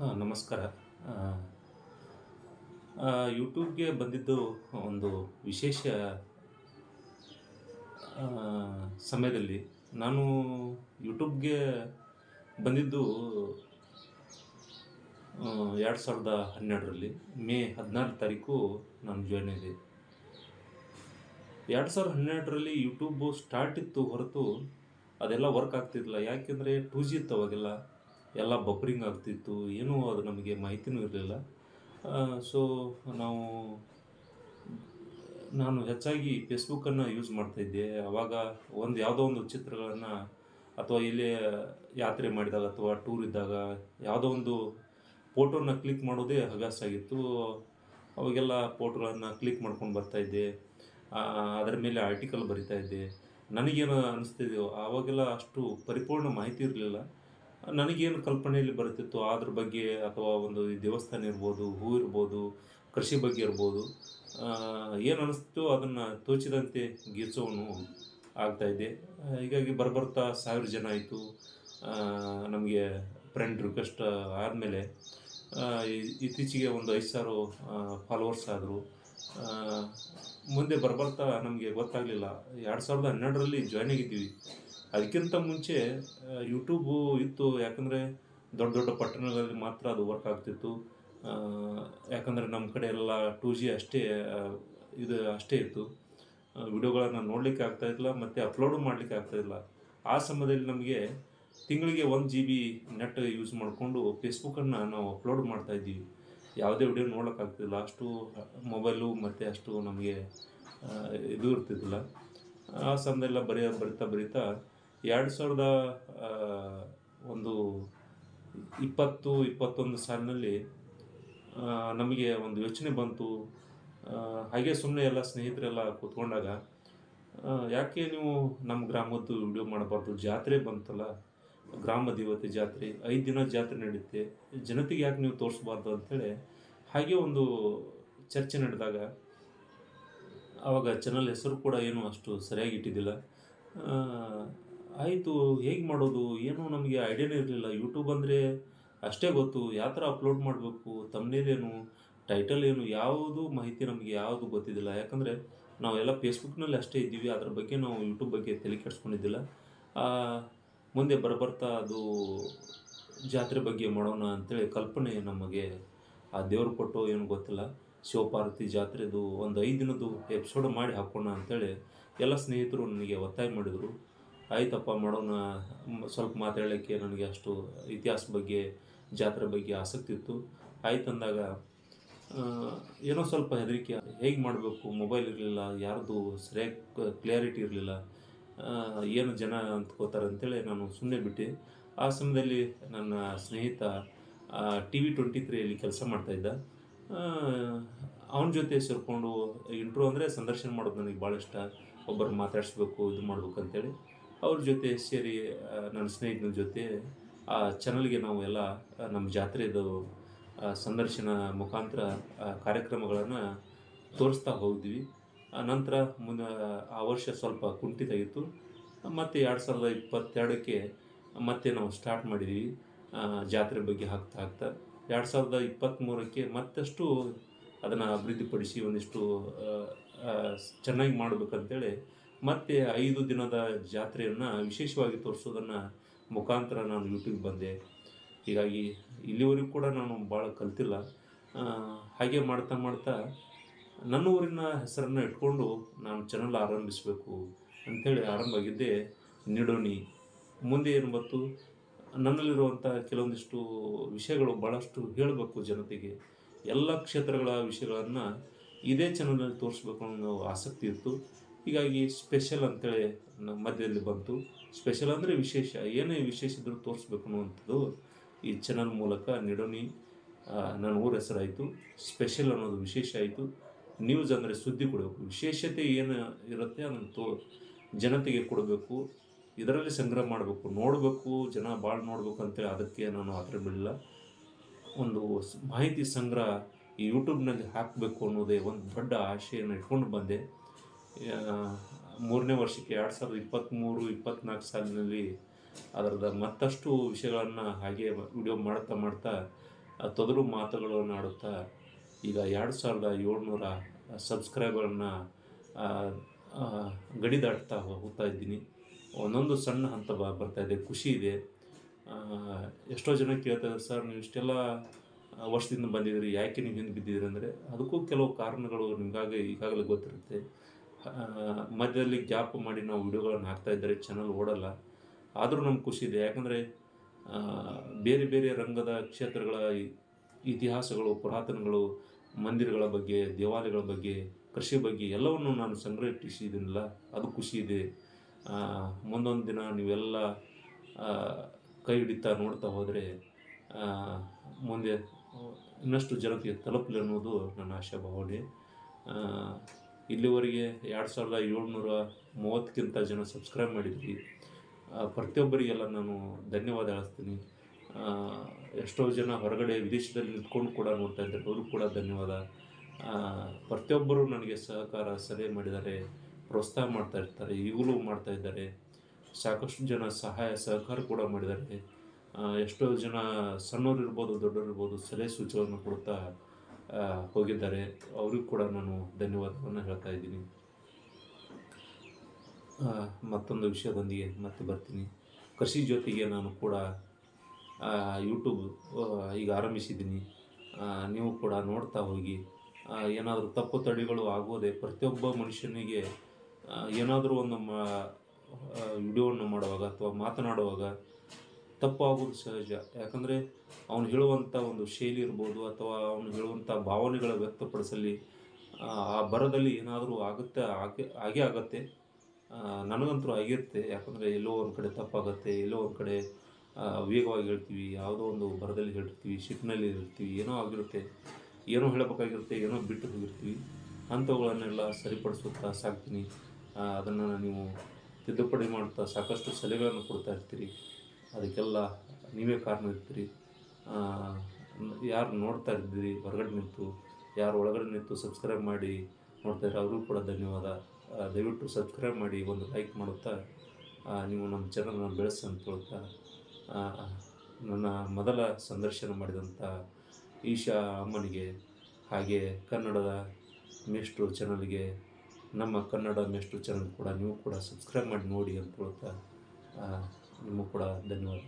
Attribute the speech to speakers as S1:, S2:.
S1: ಹಾಂ, ನಮಸ್ಕಾರ. ಯೂಟ್ಯೂಬ್ಗೆ ಬಂದಿದ್ದು ಒಂದು ವಿಶೇಷ ಸಮಯದಲ್ಲಿ ನಾನು ಯೂಟ್ಯೂಬ್ಗೆ ಬಂದಿದ್ದು ಎರಡು ಸಾವಿರದ ಹನ್ನೆರಡರಲ್ಲಿ ಮೇ ಹದಿನಾರು ತಾರೀಕು ನಾನು ಜಾಯ್ನ್ ಆಗಿದೆ ಎರಡು ಸಾವಿರದ ಹನ್ನೆರಡರಲ್ಲಿ ಯೂಟ್ಯೂಬು ಸ್ಟಾರ್ಟ್ ಇತ್ತು ಹೊರತು ಅದೆಲ್ಲ ವರ್ಕ್ ಆಗ್ತಿದ್ದಿಲ್ಲ. ಯಾಕೆಂದರೆ ಟೂ ಜಿ ಇತ್ತು ಅವಾಗೆಲ್ಲ. ಎಲ್ಲ ಬಫರಿಂಗ್ ಆಗ್ತಿತ್ತು, ಏನೂ ಅದು ನಮಗೆ ಮಾಹಿತಿನೂ ಇರಲಿಲ್ಲ. ಸೊ ನಾವು, ನಾನು ಹೆಚ್ಚಾಗಿ ಫೇಸ್ಬುಕ್ಕನ್ನು ಯೂಸ್ ಮಾಡ್ತಾಯಿದ್ದೆ ಆವಾಗ ಒಂದು ಯಾವುದೋ ಒಂದು ಚಿತ್ರಗಳನ್ನು ಅಥವಾ ಇಲ್ಲಿ ಯಾತ್ರೆ ಮಾಡಿದಾಗ ಅಥವಾ ಟೂರ್ ಇದ್ದಾಗ ಯಾವುದೋ ಒಂದು ಫೋಟೋನ ಕ್ಲಿಕ್ ಮಾಡೋದೇ ಹವ್ಯಾಸ ಆಗಿತ್ತು. ಅವಾಗೆಲ್ಲ ಫೋಟೋಗಳನ್ನು ಕ್ಲಿಕ್ ಮಾಡ್ಕೊಂಡು ಬರ್ತಾಯಿದ್ದೆ ಅದರ ಮೇಲೆ ಆರ್ಟಿಕಲ್ ಬರಿತಾ ಇದ್ದೆ. ನನಗೇನು ಅನಿಸ್ತಿದೆಯೋ ಆವಾಗೆಲ್ಲ ಅಷ್ಟು ಪರಿಪೂರ್ಣ ಮಾಹಿತಿ ಇರಲಿಲ್ಲ. ನನಗೇನು ಕಲ್ಪನೆಯಲ್ಲಿ ಬರುತ್ತಿತ್ತು ಅದ್ರ ಬಗ್ಗೆ ಅಥವಾ ಒಂದು ದೇವಸ್ಥಾನ ಇರ್ಬೋದು, ಹೂ ಇರ್ಬೋದು, ಕೃಷಿ ಬಗ್ಗೆ ಇರ್ಬೋದು ಏನು ಅನ್ನಿಸ್ತು ಅದನ್ನು ತೋಚಿದಂತೆ ಗೀಚೋನು ಆಗ್ತಾಯಿದ್ದೆ ಹೀಗಾಗಿ ಬರ್ಬರ್ತಾ ಸಾವಿರ ಜನ ಆಯಿತು. ನಮಗೆ ಫ್ರೆಂಡ್ ರಿಕ್ವೆಸ್ಟ್ ಆದಮೇಲೆ ಇತ್ತೀಚೆಗೆ ಒಂದು ಐದು ಸಾವಿರ ಫಾಲೋವರ್ಸ್ ಆದರು. ಮುಂದೆ ಬರ್ಬರ್ತಾ ನಮಗೆ ಗೊತ್ತಾಗಲಿಲ್ಲ. ಎರಡು ಸಾವಿರದ ಹನ್ನೆರಡರಲ್ಲಿ ಜಾಯ್ನ್ ಆಗಿದ್ದೀವಿ. ಅದಕ್ಕಿಂತ ಮುಂಚೆ ಯೂಟ್ಯೂಬು ಇತ್ತು. ಯಾಕಂದರೆ ದೊಡ್ಡ ದೊಡ್ಡ ಪಟ್ಟಣಗಳಲ್ಲಿ ಮಾತ್ರ ಅದು ವರ್ಕ್ ಆಗ್ತಿತ್ತು. ಯಾಕಂದರೆ ನಮ್ಮ ಕಡೆ ಎಲ್ಲ ಟೂ ಜಿ ಅಷ್ಟೇ ಇದು ಅಷ್ಟೇ ಇತ್ತು. ವಿಡಿಯೋಗಳನ್ನು ನೋಡಲಿಕ್ಕೆ ಆಗ್ತಾಯಿಲ್ಲ ಮತ್ತು ಅಪ್ಲೋಡು ಮಾಡಲಿಕ್ಕೆ ಆಗ್ತಾಯಿಲ್ಲ ಆ ಸಮಯದಲ್ಲಿ ನಮಗೆ ತಿಂಗಳಿಗೆ ಒಂದು ಜಿ ಬಿ ನೆಟ್ ಯೂಸ್ ಮಾಡಿಕೊಂಡು ಫೇಸ್ಬುಕ್ಕನ್ನು ನಾವು ಅಪ್ಲೋಡ್ ಮಾಡ್ತಾ ಇದ್ದೀವಿ. ಯಾವುದೇ ವಿಡಿಯೋ ನೋಡೋಕ್ಕಾಗ್ತಿಲ್ಲ ಅಷ್ಟು ಮೊಬೈಲು ಮತ್ತು ಅಷ್ಟು ನಮಗೆ ಇದು ಇರ್ತಿದ್ದಿಲ್ಲ ಆ ಸಮಯದಲ್ಲ ಬರೆಯ, ಬರಿತಾ ಬರಿತಾ ಎರಡು ಸಾವಿರದ ಒಂದು ಇಪ್ಪತ್ತು, ಇಪ್ಪತ್ತೊಂದು ಸಾಲಿನಲ್ಲಿ ನಮಗೆ ಒಂದು ಯೋಚನೆ ಬಂತು. ಹಾಗೆ ಸುಮ್ಮನೆ ಎಲ್ಲ ಸ್ನೇಹಿತರೆಲ್ಲ ಕೂತ್ಕೊಂಡಾಗ ಯಾಕೆ ನೀವು ನಮ್ಮ ಗ್ರಾಮದ್ದು ವಿಡಿಯೋ ಮಾಡಬಾರ್ದು? ಜಾತ್ರೆ ಬಂತಲ್ಲ, ಗ್ರಾಮ ದೇವತೆ ಜಾತ್ರೆ, ಐದು ದಿನ ಜಾತ್ರೆ ನಡೆಯುತ್ತೆ ಜನತೆಗೆ ಯಾಕೆ ನೀವು ತೋರಿಸ್ಬಾರ್ದು ಅಂಥೇಳಿ ಹಾಗೆ ಒಂದು ಚರ್ಚೆ ನಡೆದಾಗ, ಆವಾಗ ಚಾನಲ್ ಹೆಸರು ಕೂಡ ಏನು ಅಷ್ಟು ಸರಿಯಾಗಿ ಇಟ್ಟಿದ್ದಿಲ್ಲ. ಆಯಿತು, ಹೇಗೆ ಮಾಡೋದು? ಏನೂ ನಮಗೆ ಐಡಿಯಾನೇ ಇರಲಿಲ್ಲ. ಯೂಟ್ಯೂಬ್ ಅಂದರೆ ಅಷ್ಟೇ ಗೊತ್ತು. ಯಾವ ಥರ ಅಪ್ಲೋಡ್ ಮಾಡಬೇಕು? ತಮ್ಮನೇಲೇನು ಟೈಟಲ್ ಏನು, ಯಾವುದು ಮಾಹಿತಿ ನಮಗೆ ಯಾವುದು ಗೊತ್ತಿದ್ದಿಲ್ಲ. ಯಾಕಂದರೆ ನಾವೆಲ್ಲ ಫೇಸ್ಬುಕ್ನಲ್ಲಿ ಅಷ್ಟೇ ಇದ್ದೀವಿ. ಅದ್ರ ಬಗ್ಗೆ ನಾವು ಯೂಟ್ಯೂಬ್ ಬಗ್ಗೆ ತಲೆ ಕೆಡಿಸ್ಕೊಂಡಿದ್ದಿಲ್ಲ. ಮುಂದೆ ಬರಬರ್ತಾ ಅದು ಜಾತ್ರೆ ಬಗ್ಗೆ ಮಾಡೋಣ ಅಂತೇಳಿ ಕಲ್ಪನೆ ನಮಗೆ ಆ ದೇವರು ಕೊಟ್ಟು ಏನು ಗೊತ್ತಿಲ್ಲ. ಶಿವಪಾರ್ವತಿ ಜಾತ್ರೆದು ಒಂದು ಐದು ದಿನದ್ದು ಎಪಿಸೋಡ್ ಮಾಡಿ ಹಾಕೋಣ ಅಂತೇಳಿ ಎಲ್ಲ ಸ್ನೇಹಿತರು ನನಗೆ ಒತ್ತಾಯ ಮಾಡಿದರು. ಆಯ್ತಪ್ಪ ಮಾಡೋಣ ಸ್ವಲ್ಪ ಮಾತಾಡಲಿಕ್ಕೆ ನನಗೆ ಅಷ್ಟು ಇತಿಹಾಸ ಬಗ್ಗೆ, ಜಾತ್ರೆ ಬಗ್ಗೆ ಆಸಕ್ತಿ ಇತ್ತು. ಆಯ್ತು ಅಂದಾಗ ಏನೋ ಸ್ವಲ್ಪ ಹೆದರಿಕೆ. ಹೇಗೆ ಮಾಡಬೇಕು? ಮೊಬೈಲ್ ಇರಲಿಲ್ಲ, ಯಾರ್ದು ಸರಿಯಾಗಿ ಕ್ಲಿಯಾರಿಟಿ ಇರಲಿಲ್ಲ. ಏನು ಜನ ಅಂತ್ಕೋತಾರೆ ಅಂತೇಳಿ ನಾನು ಸುಮ್ಮನೆ ಬಿಟ್ಟೆ. ಆ ಸಮಯದಲ್ಲಿ ನನ್ನ ಸ್ನೇಹಿತ ಟಿ ವಿ ಟ್ವೆಂಟಿ ತ್ರೀಯಲ್ಲಿ ಕೆಲಸ ಮಾಡ್ತಾಯಿದ್ದ ಅವನ ಜೊತೆ ಸೇರಿಕೊಂಡು ಇಂಟ್ರೋ ಅಂದರೆ ಸಂದರ್ಶನ ಮಾಡೋದು ನನಗೆ ಭಾಳ ಇಷ್ಟ. ಒಬ್ಬರು ಮಾತಾಡಿಸ್ಬೇಕು, ಇದು ಮಾಡ್ಬೇಕು ಅಂತೇಳಿ. ಅವ್ರ ಜೊತೆ ಸೇರಿ ನನ್ನ ಸ್ನೇಹಿತನ ಜೊತೆ, ಆ ಚಾನಲ್ಗೆ ನಾವು ಎಲ್ಲ ನಮ್ಮ ಜಾತ್ರೆದು ಸಂದರ್ಶನ ಮುಖಾಂತರ ಕಾರ್ಯಕ್ರಮಗಳನ್ನು ತೋರಿಸ್ತಾ ಹೋದ್ವಿ ನಂತರ ಮುಂದೆ, ಆ ವರ್ಷ ಸ್ವಲ್ಪ ಕುಂಠಿತ ಮತ್ತು ಎರಡು ಸಾವಿರದ ಇಪ್ಪತ್ತೆರಡಕ್ಕೆ ಮತ್ತೆ ನಾವು ಸ್ಟಾರ್ಟ್ ಮಾಡಿದ್ವಿ ಜಾತ್ರೆ ಬಗ್ಗೆ ಹಾಕ್ತಾ ಹಾಕ್ತಾ. ಎರಡು ಸಾವಿರದ ಇಪ್ಪತ್ತ್ಮೂರಕ್ಕೆ ಮತ್ತಷ್ಟು ಅದನ್ನು ಅಭಿವೃದ್ಧಿಪಡಿಸಿ ಒಂದಿಷ್ಟು ಚೆನ್ನಾಗಿ ಮಾಡಬೇಕಂತೇಳಿ ಮತ್ತೆ ಐದು ದಿನದ ಜಾತ್ರೆಯನ್ನು ವಿಶೇಷವಾಗಿ ತೋರಿಸೋದನ್ನು ಮುಖಾಂತರ ನಾನು ಯೂಟ್ಯೂಬ್ ಬಂದೆ. ಹೀಗಾಗಿ ಇಲ್ಲಿವರೆಗೂ ಕೂಡ ನಾನು ಭಾಳ ಕಲ್ತಿಲ್ಲ. ಹಾಗೆ ಮಾಡ್ತಾ ಮಾಡ್ತಾ ನನ್ನ ಊರಿನ ಹೆಸರನ್ನು ಇಟ್ಕೊಂಡು ನಾನು ಚಾನಲ್ ಆರಂಭಿಸಬೇಕು ಅಂಥೇಳಿ ಆರಂಭ ಆಗಿದ್ದೆ ನಿಡೋಣಿ ಮುಂದೆ ಏನು ಬಂತು ನನ್ನಲ್ಲಿರುವಂಥ ಕೆಲವೊಂದಿಷ್ಟು ವಿಷಯಗಳು ಭಾಳಷ್ಟು ಹೇಳಬೇಕು ಜನತೆಗೆ. ಎಲ್ಲ ಕ್ಷೇತ್ರಗಳ ವಿಷಯಗಳನ್ನು ಇದೇ ಚಾನಲಲ್ಲಿ ತೋರಿಸ್ಬೇಕು ಅನ್ನೋ ಆಸಕ್ತಿ ಇತ್ತು. ಹೀಗಾಗಿ ಸ್ಪೆಷಲ್ ಅಂತೇಳಿ ನಮ್ಮ ಮಧ್ಯದಲ್ಲಿ ಬಂತು. ಸ್ಪೆಷಲ್ ಅಂದರೆ ವಿಶೇಷ. ಏನೇ ವಿಶೇಷ ಇದ್ರೂ ತೋರಿಸ್ಬೇಕು ಅನ್ನುವಂಥದ್ದು ಈ ಚಾನಲ್ ಮೂಲಕ ನಿಡೋನಿ ನನ್ನ ಊರ ಹೆಸರಾಯಿತು. ಸ್ಪೆಷಲ್ ಅನ್ನೋದು ವಿಶೇಷ ಆಯಿತು. ನ್ಯೂಸ್ ಅಂದರೆ ಸುದ್ದಿ ಕೊಡಬೇಕು. ವಿಶೇಷತೆ ಏನು ಇರುತ್ತೆ ಅದನ್ನು ತೋ, ಜನತೆಗೆ ಕೊಡಬೇಕು. ಇದರಲ್ಲಿ ಸಂಗ್ರಹ ಮಾಡಬೇಕು. ನೋಡಬೇಕು, ಜನ ಭಾಳ ನೋಡಬೇಕು ಅಂತೇಳಿ ಅದಕ್ಕೆ ನಾನು ಆತರ ಬಿಡಲಿಲ್ಲ. ಒಂದು ಮಾಹಿತಿ ಸಂಗ್ರಹ ಈ ಯೂಟ್ಯೂಬ್ನಲ್ಲಿ ಹಾಕಬೇಕು ಅನ್ನೋದೇ ಒಂದು ದೊಡ್ಡ ಆಶೆಯನ್ನು ಇಟ್ಕೊಂಡು ಬಂದೆ. ಮೂರನೇ ವರ್ಷಕ್ಕೆ ಎರಡು ಸಾವಿರದ ಇಪ್ಪತ್ತ್ಮೂರು ಇಪ್ಪತ್ತ್ನಾಲ್ಕು ಸಾಲಿನಲ್ಲಿ ಅದರದ ಮತ್ತಷ್ಟು ವಿಷಯಗಳನ್ನು ಹಾಗೆ ವಿಡಿಯೋ ಮಾಡ್ತಾ ಮಾಡ್ತಾ ತೊದಲು ಮಾತುಗಳನ್ನು ಆಡುತ್ತಾ, ಈಗ ಎರಡು ಸಾವಿರದ ಏಳ್ನೂರ ಸಬ್ಸ್ಕ್ರೈಬರನ್ನು ಗಡಿ ದಾಟ್ತಾ ಹೋಗ್ತಾ ಇದ್ದೀನಿ. ಒಂದೊಂದು ಸಣ್ಣ ಹಂತ ಬರ್ತಾ ಇದೆ. ಖುಷಿ ಇದೆ. ಎಷ್ಟೋ ಜನ ಕೇಳ್ತಾರೆ ಸರ್, ನೀವು ಇಷ್ಟೆಲ್ಲ ವರ್ಷದಿಂದ ಬಂದಿದ್ದೀರಿ, ಯಾಕೆ ನೀವು ಹಿಂದೆ ಬಿದ್ದಿದ್ದೀರಿ? ಅಂದರೆ, ಅದಕ್ಕೂ ಕೆಲವು ಕಾರಣಗಳು ನಿಮಗಾಗ ಈಗಾಗಲೇ ಗೊತ್ತಿರುತ್ತೆ. ಮಧ್ಯದಲ್ಲಿ ಗ್ಯಾಪ್ ಮಾಡಿ ನಾವು ವಿಡಿಯೋಗಳನ್ನು ಹಾಕ್ತಾ ಇದ್ದಾರೆ ಚಾನಲ್ ಓಡಲ್ಲ. ಆದರೂ ನಮ್ಗೆ ಖುಷಿ ಇದೆ. ಯಾಕಂದರೆ ಬೇರೆ ಬೇರೆ ರಂಗದ ಕ್ಷೇತ್ರಗಳ ಇತಿಹಾಸಗಳು, ಪುರಾತನಗಳು, ಮಂದಿರಗಳ ಬಗ್ಗೆ, ದೇವಾಲಯಗಳ ಬಗ್ಗೆ, ಕೃಷಿ ಬಗ್ಗೆ ಎಲ್ಲವನ್ನು ನಾನು ಸಂಗ್ರಹಿಸಿದ್ದೀನಲ್ಲ, ಅದು ಖುಷಿ ಇದೆ. ಮುಂದೊಂದು ದಿನ ನೀವೆಲ್ಲ ಕೈ ಹಿಡಿತಾ ನೋಡ್ತಾ ಹೋದರೆ ಮುಂದೆ ಇನ್ನಷ್ಟು ಜನತೆಗೆ ತಲುಪಲಿ ಅನ್ನೋದು ನನ್ನ ಆಶಾ ಭಾವನೆ ಇಲ್ಲಿವರೆಗೆ ಎರಡು ಸಾವಿರದ ಏಳ್ನೂರ ಮೂವತ್ತಕ್ಕಿಂತ ಜನ ಸಬ್ಸ್ಕ್ರೈಬ್ ಮಾಡಿದ್ರಿ. ಆ, ಪ್ರತಿಯೊಬ್ಬರಿಗೆಲ್ಲ ನಾನು ಧನ್ಯವಾದ ಹೇಳ್ತೀನಿ ಆ, ಎಷ್ಟೋ ಜನ ಹೊರಗಡೆ ವಿದೇಶದಲ್ಲಿ ನಿಂತ್ಕೊಂಡು ಕೂಡ ನೋಡ್ತಾ ಇದ್ದಾರೆ. ಅವ್ರಿಗೂ ಕೂಡ ಧನ್ಯವಾದ. ಪ್ರತಿಯೊಬ್ಬರು ನನಗೆ ಸಹಕಾರ ಸಲಹೆ ಮಾಡಿದ್ದಾರೆ. ಪ್ರೋತ್ಸಾಹ ಮಾಡ್ತಾ ಇರ್ತಾರೆ. ಈಗಲೂ ಮಾಡ್ತಾ ಇದ್ದಾರೆ. ಸಾಕಷ್ಟು ಜನ ಸಹಾಯ ಸಹಕಾರ ಕೂಡ ಮಾಡಿದ್ದಾರೆ. ಎಷ್ಟೋ ಜನ ಸಣ್ಣವ್ರು ಇರ್ಬೋದು ದೊಡ್ಡವ್ರು ಇರ್ಬೋದು ಸಲಹೆ ಸೂಚನೆಗಳನ್ನು ಕೊಡ್ತಾ ಹೋಗಿದ್ದಾರೆ. ಅವ್ರಿಗೂ ಕೂಡ ನಾನು ಧನ್ಯವಾದವನ್ನು ಹೇಳ್ತಾ ಇದ್ದೀನಿ. ಮತ್ತೊಂದು ವಿಷಯದೊಂದಿಗೆ ಮತ್ತೆ ಬರ್ತೀನಿ. ಕೃಷಿ ಜೊತೆಗೆ ನಾನು ಕೂಡ ಯೂಟ್ಯೂಬ್ ಈಗ ಆರಂಭಿಸಿದ್ದೀನಿ. ನೀವು ಕೂಡ ನೋಡ್ತಾ ಹೋಗಿ ಏನಾದರೂ ತಪ್ಪು ತಡೆಗಳು ಆಗೋದೆ ಪ್ರತಿಯೊಬ್ಬ ಮನುಷ್ಯನಿಗೆ ಏನಾದರೂ ಒಂದು ಮಾ ವಿಡಿಯೋವನ್ನು ಮಾಡುವಾಗ ಅಥವಾ ಮಾತನಾಡುವಾಗ ತಪ್ಪು ಆಗೋದು ಸಹಜ. ಯಾಕಂದರೆ ಅವನು ಹೇಳುವಂಥ ಒಂದು ಶೈಲಿ ಇರ್ಬೋದು ಅಥವಾ ಅವನು ಹೇಳುವಂಥ ಭಾವನೆಗಳ ವ್ಯಕ್ತಪಡಿಸಲಿ ಆ, ಬರದಲ್ಲಿ ಏನಾದರೂ ಆಗುತ್ತೆ ಆಗಿ ಆಗೇ ಆಗತ್ತೆ. ನನಗಂತೂ ಆಗಿರುತ್ತೆ. ಯಾಕಂದರೆ ಎಲ್ಲೋ ಒಂದು ಕಡೆ ತಪ್ಪಾಗತ್ತೆ ಎಲ್ಲೋ ಒಂದು ಕಡೆ ವೇಗವಾಗಿ ಹೇಳ್ತೀವಿ ಯಾವುದೋ ಒಂದು ಬರದಲ್ಲಿ ಹೇಳ್ತೀವಿ ಶಿಪ್ನಲ್ಲಿ ಇರ್ತೀವಿ ಏನೋ ಆಗಿರುತ್ತೆ. ಏನೋ ಹೇಳಬೇಕಾಗಿರುತ್ತೆ ಏನೋ ಬಿಟ್ಟು ಹೋಗಿರ್ತೀವಿ. ಅಂಥವುಗಳನ್ನೆಲ್ಲ ಸರಿಪಡಿಸುತ್ತಾ ಸಾಕ್ತೀನಿ. ಅದನ್ನು ನೀವು ತಿದ್ದುಪಡಿ ಮಾಡ್ತಾ ಸಾಕಷ್ಟು ಸಲಹೆಗಳನ್ನು ಕೊಡ್ತಾ ಇರ್ತೀರಿ. ಅದಕ್ಕೆಲ್ಲ ನೀವೇ ಕಾರಣ ಇರ್ತೀರಿ. ಯಾರು ನೋಡ್ತಾ ಇದ್ದೀರಿ, ಹೊರಗಡೆ ನಿಂತು, ಯಾರು ಒಳಗಡೆ ನಿಂತು ಸಬ್ಸ್ಕ್ರೈಬ್ ಮಾಡಿ ನೋಡ್ತಾ ಇದ್ದಾರೆ ಅವ್ರಿಗೂ ಕೂಡ ಧನ್ಯವಾದ. ದಯವಿಟ್ಟು ಸಬ್ಸ್ಕ್ರೈಬ್ ಮಾಡಿ, ಒಂದು ಲೈಕ್ ಮಾಡುತ್ತಾ ನೀವು ನಮ್ಮ ಚಾನಲ್ನ ಬೆಳೆಸಿ ಅಂತ ಹೇಳ್ತಾ ನನ್ನ ಮೊದಲ ಸಂದರ್ಶನ ಮಾಡಿದಂಥ ಈಶಾ ಅಮ್ಮನಿಗೆ, ಹಾಗೆ ಕನ್ನಡದ ಮೇಷ್ಟ್ರು ಚಾನಲ್ಗೆ ನಮ್ಮ ಕನ್ನಡ ಮೇಷ್ಟ್ರು ಚಾನಲ್ ಕೂಡ ನೀವು ಕೂಡ ಸಬ್ಸ್ಕ್ರೈಬ್ ಮಾಡಿ ನೋಡಿ ಅಂತ ಹೇಳ್ತಾ ನಿಮಗೂ ಕೂಡ ಧನ್ಯವಾದ